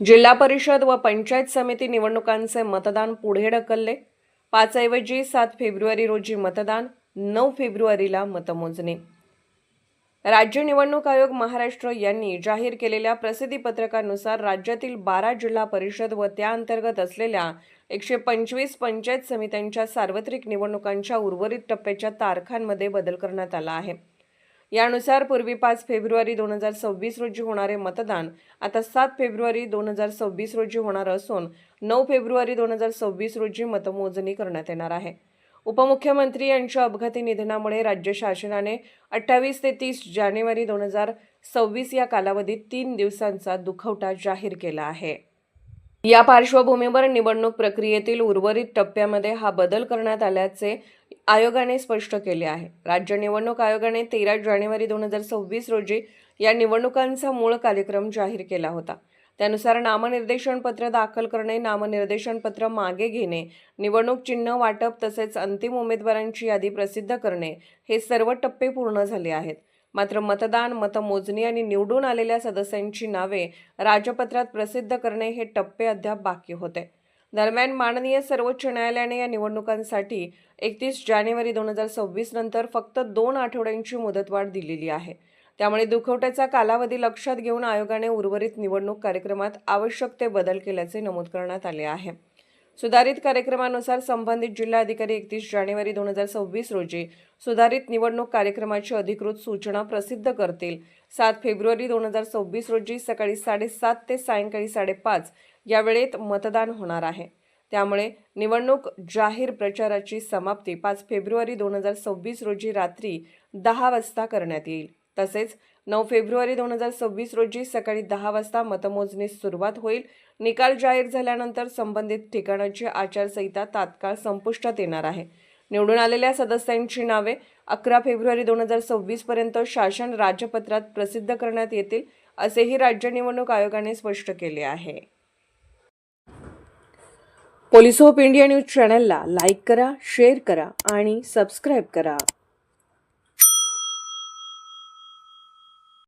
जिल्हा परिषद व पंचायत समिती निवडणुकांचे मतदान पुढे ढकलले. पाच ऐवजी सात फेब्रुवारी रोजी मतदान नऊ फेब्रुवारीला मतमोजणी. राज्य निवडणूक आयोग महाराष्ट्र यांनी जाहीर केलेल्या प्रसिद्धीपत्रकानुसार राज्यातील बारा जिल्हा परिषद व त्या अंतर्गत असलेल्या एकशे पंचवीस पंचायत समित्यांच्या सार्वत्रिक निवडणुकांच्या उर्वरित टप्प्याच्या तारखांमध्ये बदल करण्यात आला आहे. यानुसार पूर्वी पाच फेब्रुवारी दोन हजार सव्वीस रोजी होणारे मतदान आता सात फेब्रुवारी दोन हजार सव्वीस रोजी होणार असून नऊ फेब्रुवारी दोन हजार सव्वीस रोजी मतमोजणी करण्यात येणार आहे. उपमुख्यमंत्री यांच्या अपघाती निधनामुळे राज्य शासनाने अठ्ठावीस ते तीस जानेवारी दोन हजार सव्वीस या कालावधीत तीन दिवसांचा दुखवटा जाहीर केला आहे. या पार्श्वभूमीवर निवडणूक प्रक्रियेतील उर्वरित टप्प्यामध्ये हा बदल करण्यात आल्याचे आयोगाने स्पष्ट केले आहे. राज्य निवडणूक आयोगाने तेरा जानेवारी दोन हजार सव्वीस रोजी या निवडणुकांचा मूळ कार्यक्रम जाहीर केला होता. त्यानुसार नामनिर्देशन पत्र दाखल करणे नामनिर्देशन पत्र मागे घेणे निवडणूक चिन्ह वाटप तसेच अंतिम उमेदवारांची यादी प्रसिद्ध करणे हे सर्व टप्पे पूर्ण झाले आहेत. मात्र मतदान मतमोजणी आणि निवडून आलेल्या सदस्यांची नावे राजपत्रात प्रसिद्ध करणे हे टप्पे अद्याप बाकी होते. दरम्यान माननीय सर्वोच्च न्यायालयाने या निवडणुकांसाठी एकतीस जानेवारी दोन हजार सव्वीस नंतर फक्त दोन आठवड्यांची मुदतवाढ दिलेली आहे. त्यामुळे दुखवट्याचा कालावधी लक्षात घेऊन आयोगाने उर्वरित निवडणूक कार्यक्रमात आवश्यक ते बदल केल्याचे नमूद करण्यात आले आहे. सुधारित कार्यक्रमानुसार संबंधित जिल्हाधिकारी एकतीस जानेवारी दोन हजार सव्वीस रोजी सुधारित निवडणूक कार्यक्रमाची अधिकृत सूचना प्रसिद्ध करतील. सात फेब्रुवारी दोन हजार सव्वीस रोजी सकाळी साडेसात ते सायंकाळी साडेपाच या वेळेत मतदान होणार आहे. त्यामुळे निवडणूक जाहीर प्रचाराची समाप्ती पाच फेब्रुवारी दोन हजार सव्वीस रोजी रात्री दहा वाजता करण्यात येईल. तसेच नऊ फेब्रुवारी दोन हजार सव्वीस रोजी सकाळी दहा वाजता मतमोजणीस सुरुवात होईल. निकाल जाहीर झाल्यानंतर संबंधित ठिकाणाची आचारसंहिता तात्काळ संपुष्टात येणार आहे. निवडून आलेल्या सदस्यांची नावे अकरा फेब्रुवारी दोन हजार सव्वीसपर्यंत शासन राजपत्रात प्रसिद्ध करण्यात येतील असेही राज्य निवडणूक आयोगाने स्पष्ट केले आहे. पोलीस ऑफ इंडिया न्यूज चॅनलला लाईक करा शेअर करा आणि सबस्क्राईब करा.